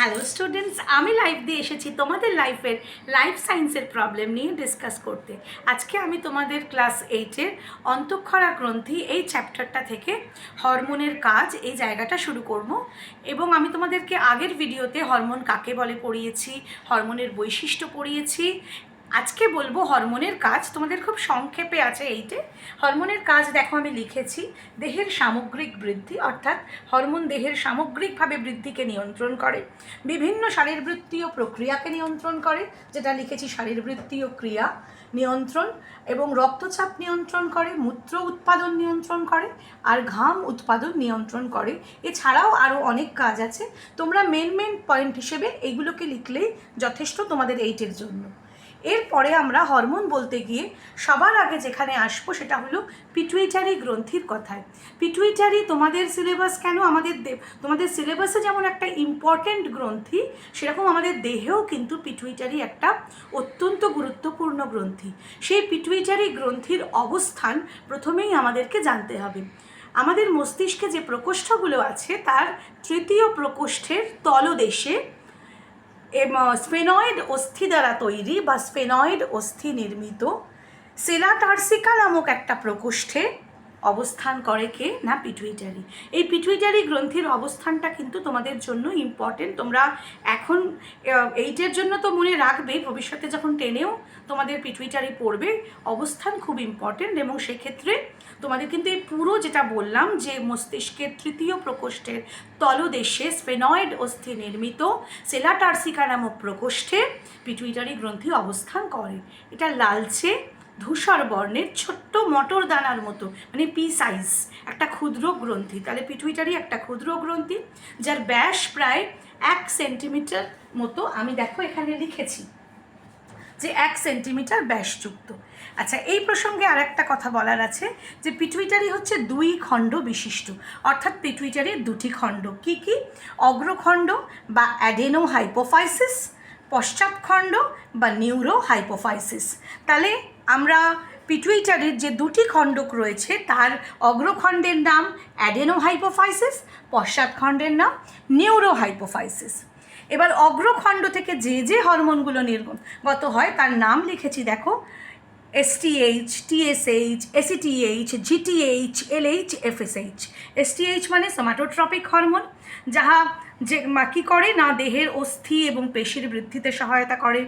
Hello students আমি live দিয়ে এসেছি তোমাদের লাইফের লাইফ সায়েন্সের প্রবলেম নিয়ে ডিসকাস করতে। আজকে আমি তোমাদের ক্লাস এইটের অন্তঃক্ষরা গ্রন্থি এই চ্যাপ্টারটা থেকে হরমোনের কাজ এই জায়গাটা শুরু করব এবং আমি তোমাদেরকে আগের ভিডিওতে হরমোন কাকে বলে পড়িয়েছি হরমোনের বৈশিষ্ট্য পড়িয়েছি আজকে বলব হরমোনের কাজ। তোমাদের খুব সংক্ষেপে আছে এইটে। হরমোনের কাজ দেখো আমি লিখেছি, দেহের সামগ্রিক বৃদ্ধি, অর্থাৎ হরমোন দেহের সামগ্রিকভাবে বৃদ্ধিকে নিয়ন্ত্রণ করে, বিভিন্ন শারীরবৃত্তীয় প্রক্রিয়াকে নিয়ন্ত্রণ করে, যেটা লিখেছি শারীরবৃত্তীয় ক্রিয়া নিয়ন্ত্রণ এবং রক্তচাপ নিয়ন্ত্রণ করে, মূত্র উৎপাদন নিয়ন্ত্রণ করে, আর ঘাম উৎপাদন নিয়ন্ত্রণ করে। এছাড়াও আরও অনেক কাজ আছে। তোমরা মেন মেন পয়েন্ট হিসেবে এইগুলোকে লিখলেই যথেষ্ট তোমাদের এইটের জন্য। এরপরে আমরা হরমোন বলতে গিয়ে সবার আগে যেখানে আসব সেটা হলো পিটুইটারি গ্রন্থির কথায়। পিটুইটারি তোমাদের সিলেবাস কেন আমাদের তোমাদের সিলেবাসে যেমন একটা ইম্পর্ট্যান্ট গ্রন্থি, সেরকম আমাদের দেহেও কিন্তু পিটুইটারি একটা অত্যন্ত গুরুত্বপূর্ণ গ্রন্থি। সেই পিটুইটারি গ্রন্থির অবস্থান প্রথমেই আমাদেরকে জানতে হবে। আমাদের মস্তিষ্কে যে প্রকোষ্ঠগুলো আছে, তার তৃতীয় প্রকোষ্ঠের তলদেশে স্ফেনয়েড অস্থি দ্বারা তৈরি বা স্পেনয়েড অস্থি নির্মিত সেলাটার্সিকা নামক একটা প্রকোষ্ঠে অবস্থান করে কে? না পিটুইটারি এই পিটুইটারি গ্রন্থির অবস্থানটা কিন্তু তোমাদের জন্য ইম্পর্টেন্ট তোমরা এখন এইটের জন্য তো মনে রাখবেই ভবিষ্যতে যখন টেনেও তোমাদের পিটুইটারি পড়বে, অবস্থান খুব ইম্পর্টেন্ট এবং সেক্ষেত্রে তোমাদের কিন্তু এই পুরো যেটা বললাম যে মস্তিষ্কের তৃতীয় প্রকোষ্ঠের তলদেশে স্পেনয়েড অস্থি নির্মিত সেলাটার্সিকা নামক প্রকোষ্ঠে পিটুইটারি গ্রন্থি অবস্থান করে। এটা লালচে ধূসর বর্ণের ছোট্ট মটর দানার মতো মানে পি সাইজ একটা ক্ষুদ্র গ্রন্থি। তাহলে পিটুইটারি একটা ক্ষুদ্র গ্রন্থি, যার ব্যাস প্রায় এক সেন্টিমিটার মতো আমি দেখো এখানে লিখেছি যে এক সেন্টিমিটার ব্যাসযুক্ত। আচ্ছা এই প্রসঙ্গে আর একটা কথা বলার আছে যে পিটুইটারি হচ্ছে দুই খণ্ড বিশিষ্ট, অর্থাৎ পিটুইটারির দুটি খণ্ড। কি কি? অগ্রখণ্ড বা অ্যাডেনো হাইপোফাইসিস পশ্চাৎখণ্ড বা নিউরো হাইপোফাইসিস তাহলে আমরা পিটুইটারির যে দুটি খণ্ডক রয়েছে, তার অগ্রখণ্ডের নাম অ্যাডেনো হাইপোফাইসিস পশ্চাৎখণ্ডের নাম নিউরো হাইপোফাইসিস এবার অগ্রখণ্ড থেকে যে যে হরমোনগুলো নির্গত হয়, তার নাম লিখেছি দেখো STH TSH ACTH GTH LH FSH STH মানে সোমাটোট্রপিক হরমোন যাহা যে কী করে না দেহের অস্থি এবং পেশির বৃদ্ধিতে সহায়তা করে।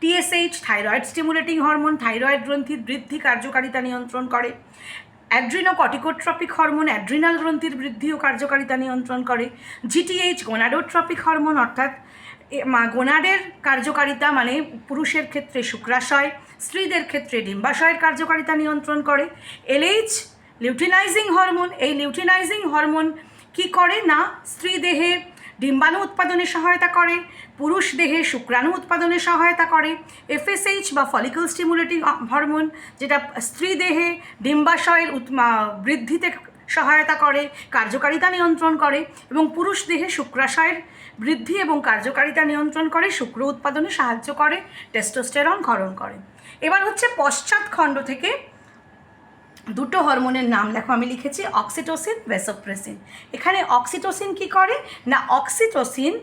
TSH thyroid stimulating hormone thyroid গ্রন্থির বৃদ্ধি, কার্যকারিতা নিয়ন্ত্রণ করে। অ্যাড্রিনো কর্টিকোট্রপিক হরমোন অ্যাড্রিনাল গ্রন্থির বৃদ্ধি ও কার্যকারিতা নিয়ন্ত্রণ করে। জিটিএইচ গোনাডোট্রপিক হরমোন, অর্থাৎ গোনাডের কার্যকারিতা মানে পুরুষের ক্ষেত্রে শুক্রাশয়, স্ত্রীদের ক্ষেত্রে ডিম্বাশয়ের কার্যকারিতা নিয়ন্ত্রণ করে। এলএইচ লিউটিনাইজিং হরমোন, এই লিউটিনাইজিং হরমোন কি করে না স্ত্রী দেহে ডিম্বাণু উৎপাদনে সহায়তা করে, পুরুষ দেহে শুক্রাণু উৎপাদনে সহায়তা করে এফএসএইচ বা ফলিকল স্টিমুলেটিং হরমোন যেটা স্ত্রী দেহে ডিম্বাশয়ের বৃদ্ধিতে সহায়তা করে, কার্যকারিতা নিয়ন্ত্রণ করে এবং পুরুষ দেহে শুক্রাশয়ের বৃদ্ধি এবং কার্যকারিতা নিয়ন্ত্রণ করে, শুক্র উৎপাদনে সাহায্য করে টেস্টোস্টেরন ক্ষরণ করে। এবার হচ্ছে পশ্চাৎ খণ্ড থেকে দুটো হরমোনের নাম লেখো, আমি লিখেছি অক্সিটোসিন ভেসোপ্রেসিন এখানে অক্সিটোসিন কি করে? না অক্সিটোসিন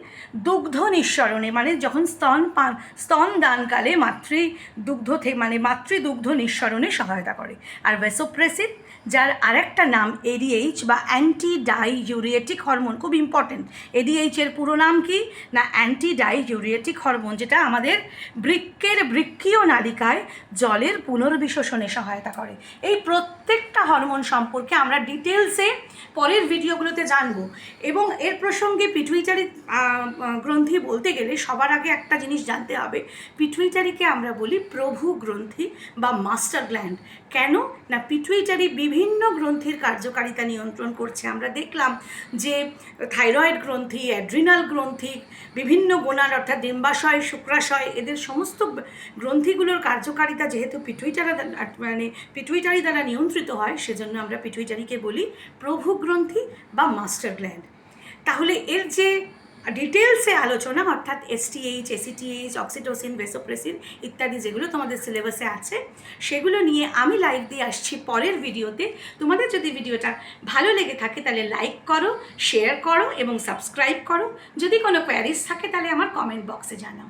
দুগ্ধ নিঃসরণে মানে যখন স্তন পান স্তন দানকালে মাতৃ দুগ্ধ থেকে মানে মাতৃ দুগ্ধ নিঃসরণে সহায়তা করে। আর ভেসোপ্রেসিন যার আরেকটা নাম এডিএইচ বা অ্যান্টি ডাই ইউরিয়েটিক হরমোন খুব ইম্পর্টেন্ট এডিএইচ এর পুরো নাম কি? না অ্যান্টি ডাই ইউরিয়েটিক হরমোন যেটা আমাদের বৃক্কের বৃক্কীয় নালিকায় জলের পুনর্বিশোষণে সহায়তা করে। এই প্রত্যেকটা হরমোন সম্পর্কে আমরা ডিটেলসে পরের ভিডিওগুলোতে জানব। এবং এর প্রসঙ্গে পিটুইটারি গ্রন্থি বলতে গেলে সবার আগে একটা জিনিস জানতে হবে। পিটুইটারিকে আমরা বলি প্রভু গ্রন্থি বা মাস্টার গ্ল্যান্ড। কেন? না পিটুইটারি বিভিন্ন গ্রন্থির কার্যকারিতা নিয়ন্ত্রণ করছে। আমরা দেখলাম যে থাইরয়েড গ্রন্থি, অ্যাড্রিনাল গ্রন্থি, বিভিন্ন গোনার অর্থাৎ ডিম্বাশয়, শুক্রাশয়, এদের সমস্ত গ্রন্থিগুলোর কার্যকারিতা যেহেতু পিটুইটারি মানে পিটুইটারি দ্বারা নিয়ন্ত্রিত হয়, সেজন্য আমরা পিটুইটারিকে বলি প্রভু গ্রন্থি বা মাস্টার গ্ল্যান্ড। তাহলে এর যে ডিটেলসে আলোচনা, অর্থাৎ এসটিএইচ এসিটিএইচ অক্সিটোসিন, ভেসোপ্রেসিন ইত্যাদি যেগুলো তোমাদের সিলেবাসে আছে, সেগুলো নিয়ে আমি লাইভ দিয়ে আসছি পরের ভিডিওতে। তোমাদের যদি ভিডিওটা ভালো লেগে থাকে তাহলে লাইক করো শেয়ার করো এবং সাবস্ক্রাইব করো। যদি কোনো কোয়ারিজ থাকে তাহলে আমার কমেন্ট বক্সে জানাও।